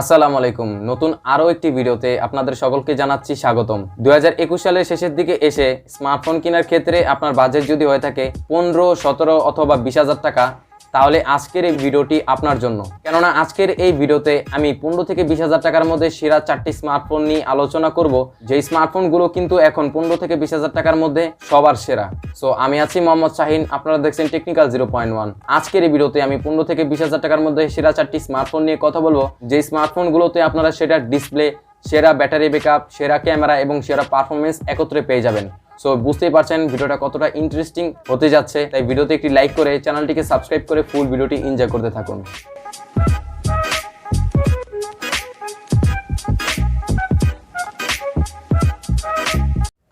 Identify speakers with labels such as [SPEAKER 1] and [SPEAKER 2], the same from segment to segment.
[SPEAKER 1] আসসালামু আলাইকুম। নতুন আরও একটি ভিডিওতে আপনাদের সকলকে জানাচ্ছি স্বাগতম। দু হাজার একুশ সালের শেষের দিকে এসে স্মার্টফোন কেনার ক্ষেত্রে আপনার বাজেট যদি হয়ে থাকে পনেরো, সতেরো অথবা বিশ হাজার টাকা তাহলে আজকের এই ভিডিওটি আপনার জন্য। কেননা আজকের এই ভিডিওতে আমি পনেরো থেকে বিশ হাজার টাকার মধ্যে সেরা চারটি স্মার্টফোন নিয়ে আলোচনা করব। যে স্মার্টফোনগুলো কিন্তু এখন পনেরো থেকে বিশ হাজার টাকার মধ্যে সবার সেরা। সো আমি আছি মোহাম্মদ শাহিন, আপনারা দেখছেন টেকনিক্যাল জিরো পয়েন্ট ওয়ান আজকের এই ভিডিওতে আমি পনেরো থেকে বিশ হাজার টাকার মধ্যে সেরা চারটি স্মার্টফোন নিয়ে কথা বলব। যে স্মার্টফোনগুলোতে আপনারা সেরা ডিসপ্লে সেরা ব্যাটারি ব্যাকআপ সেরা ক্যামেরা এবং সেরা পারফরমেন্স একত্রে পেয়ে যাবেন। সো বুঝতেই পারছেন, ভিডিওটা কতটা ইন্টারেস্টিং হতে যাচ্ছে। তাই ভিডিওতে একটি লাইক করে চ্যানেলটিকে সাবস্ক্রাইব করে ফুল ভিডিওটি এনজয় করতে থাকুন।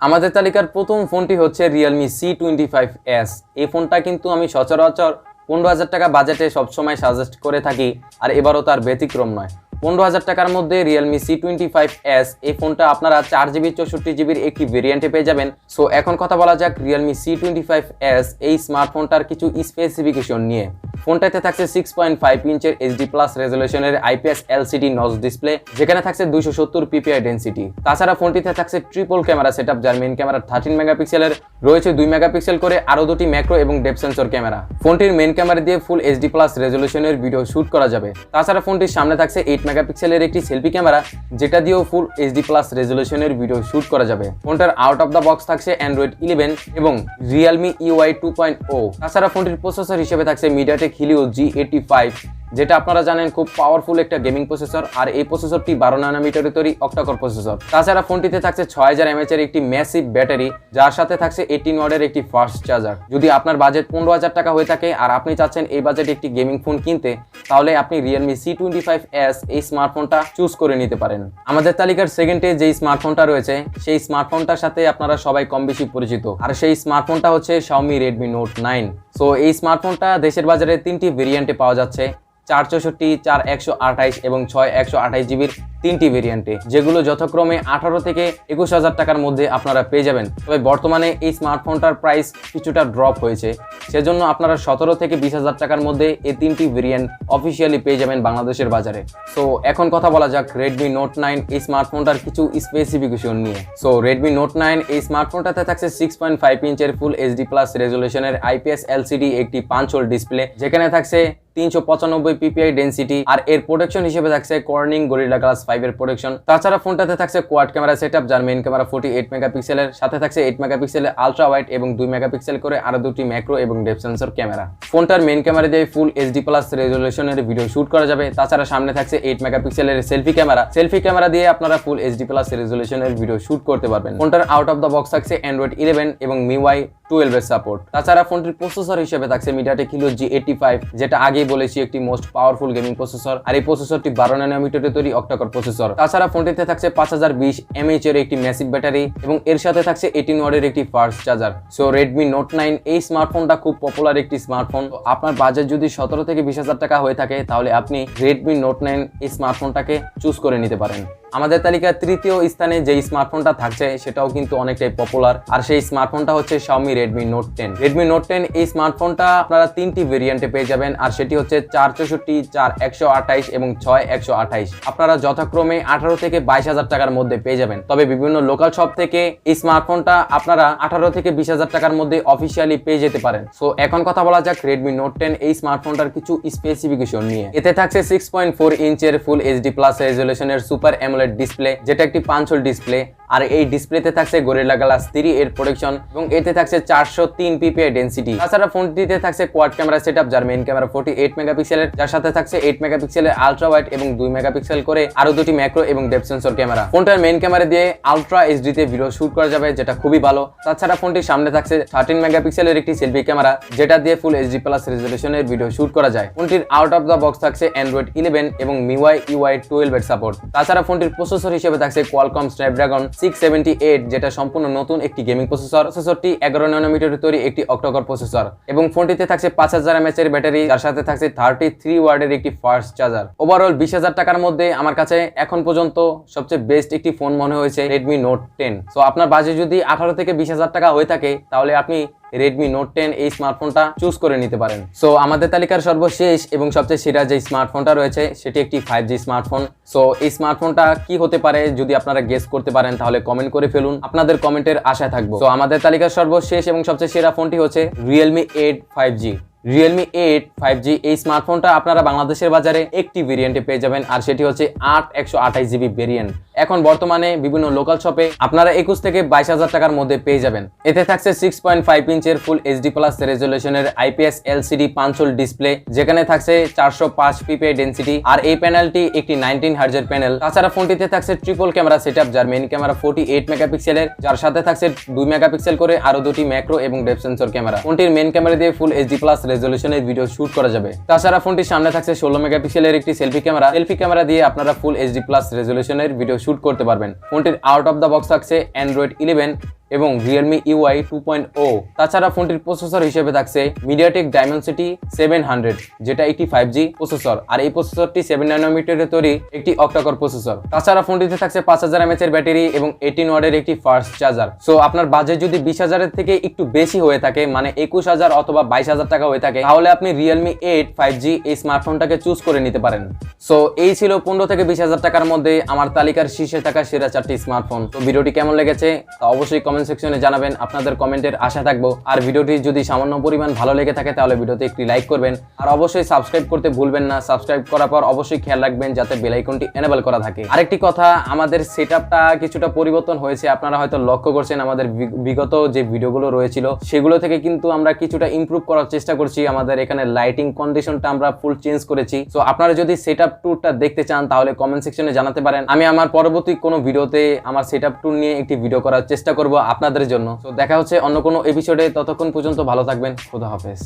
[SPEAKER 1] আমাদের তালিকার প্রথম ফোনটি হচ্ছে Realme C twenty five S এই ফোনটা কিন্তু আমি সচরাচর পনেরো হাজার টাকা বাজেটে সবসময় সাজেস্ট করে থাকি, আর এবারও তার ব্যতিক্রম নয়। পনেরো হাজার টাকার মধ্যে Realme C twenty five S এই ফোনটা আপনারা চার জিবি, চৌষট্টি জিবির একটি ভেরিয়েন্টে পেয়ে যাবেন। সো এখন কথা বলা যাক Realme C twenty five S এই স্মার্টফোনটার কিছু স্পেসিফিকেশন নিয়ে। ফোনটাতে থাকছে সিক্স পয়েন্ট ফাইভ ইঞ্চের এইচডি প্লাস রেজলিউশনের আইপিএস এলসিডি নজ ডিসপ্লে যেখানে থাকছে দুইশো সত্তর পিপিআই ডেন্সিটি তাছাড়া ফোনটিতে থাকছে ট্রিপল ক্যামেরা সেট আপ যার মেন ক্যামেরা থার্টিন মেগাপিক্সেলের রয়েছে দুই মেগাপিক্সেল করে আরও দুটি ম্যাক্রো এবং ডেপ সেন্সর ক্যামেরা ফোনটির মেন ক্যামেরা দিয়ে ফুল এইচডি প্লাস রেজলিউশনের ভিডিও শুট করা যাবে। তাছাড়া ফোনটির সামনে থাকছে এইট মেগাপিক্সেলের একটি সেলফি ক্যামেরা যেটা দিয়েও ফুল এইচডি প্লাস রেজলিউশনের ভিডিও শুট করা যাবে। ফোনটার আউট অফ দ্য বক্স থাকছে অ্যান্ড্রয়েড ইলেভেন এবং Realme UI two point o তাছাড়া ফোনটির প্রসেসর হিসেবে থাকছে MediaTek Helio G eighty five যেটা আপনারা জানেন খুব পাওয়ারফুল একটা গেমিং প্রসেসর আর এই প্রসেসরটি বারো নানোমিটারের তৈরি অক্টাকর প্রসেসর তাছাড়া ফোনটিতে থাকছে ছয় হাজার এমএচ এর একটি ম্যাসিভ ব্যাটারি যার সাথে থাকছে এইটিন ওয়ার্ডের একটি ফাস্ট চার্জার যদি আপনার বাজেট পনেরো হাজার টাকা হয়ে থাকে, আর আপনি চাচ্ছেন এই বাজেট একটি গেমিং ফোন কিনতে তাহলে আপনি Realme C twenty five S এই স্মার্টফোনটা চুজ করে নিতে পারেন। আমাদের তালিকার সেকেন্ডে যেই স্মার্টফোনটা রয়েছে, সেই স্মার্টফোনটার সাথে আপনারা সবাই কম বেশি পরিচিত। আর সেই স্মার্টফোনটা হচ্ছে Xiaomi Redmi Note nine so এই স্মার্টফোনটা দেশের বাজারে তিনটি ভেরিয়েন্টে পাওয়া যাচ্ছে, চার চৌষট্টি, চার একশো আঠাইশ এবং ছয় একশো আঠাইশ জিবির তিনটি ভেরিয়েন্টে যেগুলো যথাক্রমে আঠারো থেকে একুশ হাজার টাকার মধ্যে আপনারা পেয়ে যাবেন। তবে বর্তমানে এই স্মার্টফোনটার প্রাইস কিছুটা ড্রপ হয়েছে। সেজন্য আপনারা সতেরো থেকে বিশ হাজার টাকার মধ্যে এই তিনটি ভেরিয়েন্ট অফিসিয়ালি পেয়ে যাবেন বাংলাদেশের বাজারে। সো এখন কথা বলা যাক রেডমি নোট নাইন এই স্মার্টফোনটার কিছু স্পেসিফিকেশন নিয়ে। সো রেডমি নোট নাইন এই স্মার্টফোনটাতে থাকছে সিক্স পয়েন্ট ফাইভ ইঞ্চের ফুল এইচডি প্লাস রেজলিউশনের আইপিএস এলসিডি একটি পাঁচ হোল ডিসপ্লে যেখানে থাকছে তিনশো পঁচানব্বই পিপিআই ডেন্সিটি আর এর প্রোটেকশন হিসেবে থাকছে কর্নিং গরিলা গ্লাস ফাইভ এর প্রোটেকশন তাছাড়া ফোনটাতে থাকছে কোয়াড ক্যামেরা সেট যার মেন ক্যামেরা ফোর্টি এইট মেগাপিক্সেলের সাথে থাকছে এইট মেগাপিক্সেলের আলট্রা ওয়াইড এবং দুই মেগাপিক্সেল করে আরও দুটি ম্যাক্রো এবং ডেপ সেন্সর ক্যামেরা ফোনটার মেন ক্যামেরা দিয়ে ফুল এইচডি প্লাস রেজলিউশনের ভিডিও শুট করা যাবে। তাছাড়া সামনে থাকছে এইট মেগাপিক্সেলের সেলফি ক্যামেরা সেলফি ক্যামেরা দিয়ে আপনারা ফুল এইচডি প্লাস রেজলিউশনের ভিডিও শুট করতে পারবেন। ফোনটার আউট অফ দ্য বক্স থাকছে অ্যান্ড্রয়েড ইলেভেন এবং মিওয়াই টুয়েলভ এর সাপোর্ট তাছাড়া ফোনটির প্রসেসর হিসেবে থাকছে MediaTek Helio G eighty five যেটা আগেই বলেছি একটি মোস্ট পাওয়ারফুল গেমিং প্রসেসর আর এই প্রসেসরটি বারো ন্যানোমিটারে তৈরি অক্টাকর প্রসেসর। তাছাড়া ফোনটিতে থাকছে পাঁচ হাজার বিশ এমএইচ এর একটি ম্যাসিভ ব্যাটারি এবং এর সাথে থাকছে এইটিন ওয়ার্ডের একটি fast charger. So Redmi Note nine এই স্মার্টফোনটা খুব পপুলার একটি স্মার্টফোন আপনার বাজেট যদি সতেরো থেকে বিশ হাজার টাকা হয়ে থাকে, তাহলে আপনি রেডমি নোট নাইন এই স্মার্টফোনটাকে চুজ করে নিতে পারেন। আমাদের তালিকার তৃতীয় স্থানে যে স্মার্টফোনটা থাকছে, সেটাও কিন্তু অনেকটাই পপুলার আর সেই স্মার্টফোনটা হচ্ছে Xiaomi Redmi Note 10 Redmi Note 10 এই স্মার্টফোনটা আপনারা তিনটি ভেরিয়েন্টে পেয়ে যাবেন, আর সেটি হচ্ছে চার চৌষট্টি, চার একশো আঠাইশ এবং ছয় একশো আঠাইশ। আপনারা যথাক্রমে আঠারো থেকে বাইশ হাজার টাকার মধ্যে পেয়ে যাবেন। তবে বিভিন্ন লোকাল শপ থেকে এই স্মার্টফোনটা আপনারা আঠারো থেকে বিশ হাজার টাকার মধ্যে অফিসিয়ালি পেয়ে যেতে পারেন। সো এখন কথা বলা যাক Redmi Note 10 এই স্মার্টফোনটার কিছু স্পেসিফিকেশন নিয়ে। এতে থাকছে সিক্স পয়েন্ট ফোর ইঞ্চের ফুল এইচডি প্লাস রেজলিউশনের সুপার অ্যামোলেড ডিসপ্লে যেটা একটি পাঁচল ডিসপ্লে আর এই ডিসপ্লেতে থাকছে গরিলা গ্লাস থ্রি এর প্রোটেকশন এবং এতে থাকছে চারশো তিন পিপিআই ডেন্সিটি তাছাড়া ফোনটিতে থাকছে কোয়াড ক্যামেরা সেট যার মেন ক্যামেরা ফোর্টি এইট মেগাপিক্সেলের যার সাথে থাকছে এইট মেগাপিক্সেলের আলট্রা ওয়াইড এবং দুই মেগাপিক্সেল করে আরও দুটি ম্যাক্রো এবং ডেপ সেন্সর ক্যামেরা ফোনটার মেন ক্যামেরা দিয়ে আলট্রা এইচডি তে ভিডিও শুট করা যাবে, যেটা খুবই ভালো। তাছাড়া ফোনটির সামনে থাকছে থার্টিন মেগাপিক্সেলের একটি সেলফি ক্যামেরা যেটা দিয়ে ফুল এইচডি প্লাস রেজলিউশনের ভিডিও শুট করা যায়। ফোনটির আউট অফ দ্য বক্স থাকছে অ্যান্ড্রয়েড ইলেভেন এবং মিওয়াই ইউআই টুয়েলভ এর সাপোর্ট তাছাড়া ফোনটির প্রসেসর হিসেবে থাকছে কোয়ালকম স্ন্যাপড্রাগন সিক্স সেভেন্টি যেটা সম্পূর্ণ নতুন একটি গেমিং প্রসেসর প্রসেসরটি এগারো ন্যানোমিটারের তৈরি একটি অক্টোকর প্রসেসর এবং ফোনটিতে থাকছে পাঁচ হাজার এমএচ এর ব্যাটারি, তার সাথে থাকছে থার্টি থ্রি ওয়ার্ডের একটি ফার্স্ট চার্জার ওভারঅল বিশ হাজার টাকার মধ্যে আমার কাছে এখন পর্যন্ত সবচেয়ে বেস্ট একটি ফোন মনে হয়েছে রেডমি নোট টেন সো আপনার বাজে যদি আঠারো থেকে বিশ হাজার টাকা হয়ে থাকে, তাহলে আপনি রেডমি নোট টেন এই স্মার্টফোনটা চুজ করে নিতে পারেন। সো আমাদের তালিকার সর্বশেষ এবং সবচেয়ে সেরা যে স্মার্টফোনটা রয়েছে, সেটি একটি ফাইভ জি স্মার্টফোন সো এই স্মার্টফোনটা কি হতে পারে যদি আপনারা গেস করতে পারেন, তাহলে কমেন্ট করে ফেলুন। আপনাদের কমেন্টের আশায় থাকব। তো আমাদের তালিকার সর্বশেষ এবং সবচেয়ে সেরা ফোনটি হচ্ছে Realme eight five G Realme eight five G এই স্মার্টফোনটা আপনারা বাংলাদেশের বাজারে একটি ভেরিয়েন্টে পেয়ে যাবেন, আর সেটি হচ্ছে আট, একশো আঠাইশ জিবি ভেরিয়েন্ট এখন বর্তমানে বিভিন্ন লোকাল শপে আপনারা একুশ থেকে বাইশ হাজার টাকার মধ্যে পেয়ে যাবেন। এতে থাকছে সিক্স পয়েন্ট ফাইভ ইঞ্চের ফুল এইচডি প্লাস রেজলিউশনের আইপিএস এলসিডি পাঁচল ডিসপ্লে যেখানে থাকছে চারশো পাঁচ পিপে ডেন্সিটি আর এই প্যানেলটি একটি নাইনটিন হার্জের প্যানেল তাছাড়া ফোনটিতে থাকছে ট্রিপল ক্যামেরা সেট আপ যার মেইন ক্যামেরা ফোর্টি এইট মেগাপিক্সেলের যার সাথে থাকছে দুই মেগাপিক্সেল করে আরও দুটি ম্যাক্রো এবং ডেপ সেন্সর ক্যামেরা ফোনটির মেইন ক্যামেরা দিয়ে ফুল এইচডি প্লাস রেজলিউশনের ভিডিও শুট করা যাবে। তাছাড়া ফোনটির সামনে থাকছে ষোলো মেগাপিক্সেলের একটি সেলফি ক্যামেরা সেলফি ক্যামেরা দিয়ে আপনারা ফুল এইচডি প্লাস রেজলিউশনের ভিডিও শুট করতে পারবেন। ফোনটির আউট অফ দ্য বক্স থাকছে অ্যান্ড্রয়েড ইলেভেন এবং Realme UI two point o তাছাড়া ফোনটির প্রসেসর হিসেবে থাকছে মিডিয়াটেক ডায়মেনসিটি সেভেন হান্ড্রেড যেটা একটি ফাইভ জি প্রসেসর আর এই প্রসেসরটি সেভেন নাইনোমিটারের তৈরি একটি অক্টাকর প্রসেসর তাছাড়া ফোনটিতে থাকছে পাঁচ হাজার এমএচ এর ব্যাটারি এবং এইটিন ওয়ার্ডের একটি ফাস্ট চার্জার সো আপনার বাজেট যদি বিশ হাজারের থেকে একটু বেশি হয়ে থাকে মানে একুশ হাজার অথবা বাইশ হাজার টাকা হয়ে থাকে, তাহলে আপনি রিয়েলমি এইট ফাইভ জি এই স্মার্টফোনটাকে চুজ করে নিতে পারেন। সো এই ছিল পনেরো থেকে বিশ হাজার টাকার মধ্যে আমার তালিকার শীর্ষে থাকা সেরা চারটি স্মার্টফোন তো, ভিডিওটি কেমন লেগেছে তা অবশ্যই কমেন্ট সেকশনে জানাবেন, আপনাদের কমেন্টের আশা থাকব। আর ভিডিওটি যদি সামান্য পরিমাণ ভালো লেগে থাকে, তাহলে ভিডিওতে একটি লাইক করবেন। আর অবশ্যই সাবস্ক্রাইব করতে ভুলবেন না। সাবস্ক্রাইব করার পর অবশ্যই খেয়াল রাখবেন, যাতে বেল আইকনটি এনেবল করা থাকে। আরেকটি কথা, আমাদের সেটআপটা কিছুটা পরিবর্তন হয়েছে। আপনারা হয়তো লক্ষ্য করছেন, আমাদের বিগত যে ভিডিওগুলো রয়েছিল, সেগুলো থেকে কিন্তু আমরা কিছুটা ইমপ্রুভ করার চেষ্টা করছি। আমাদের এখানে লাইটিং কন্ডিশনটা আমরা ফুল চেঞ্জ করেছি। তো আপনারা যদি সেট আপ ট্যুরটা দেখতে চান, তাহলে কমেন্ট সেকশনে জানাতে পারেন। আমি আমার পরবর্তী কোনো ভিডিওতে আমার সেট আপ ট্যুর নিয়ে একটি ভিডিও করার চেষ্টা করব। আপনাদের জন্য। তো দেখা হচ্ছে অন্য কোনো এপিসোডে ততক্ষণ পর্যন্ত ভালো থাকবেন। খোদা হাফেজ।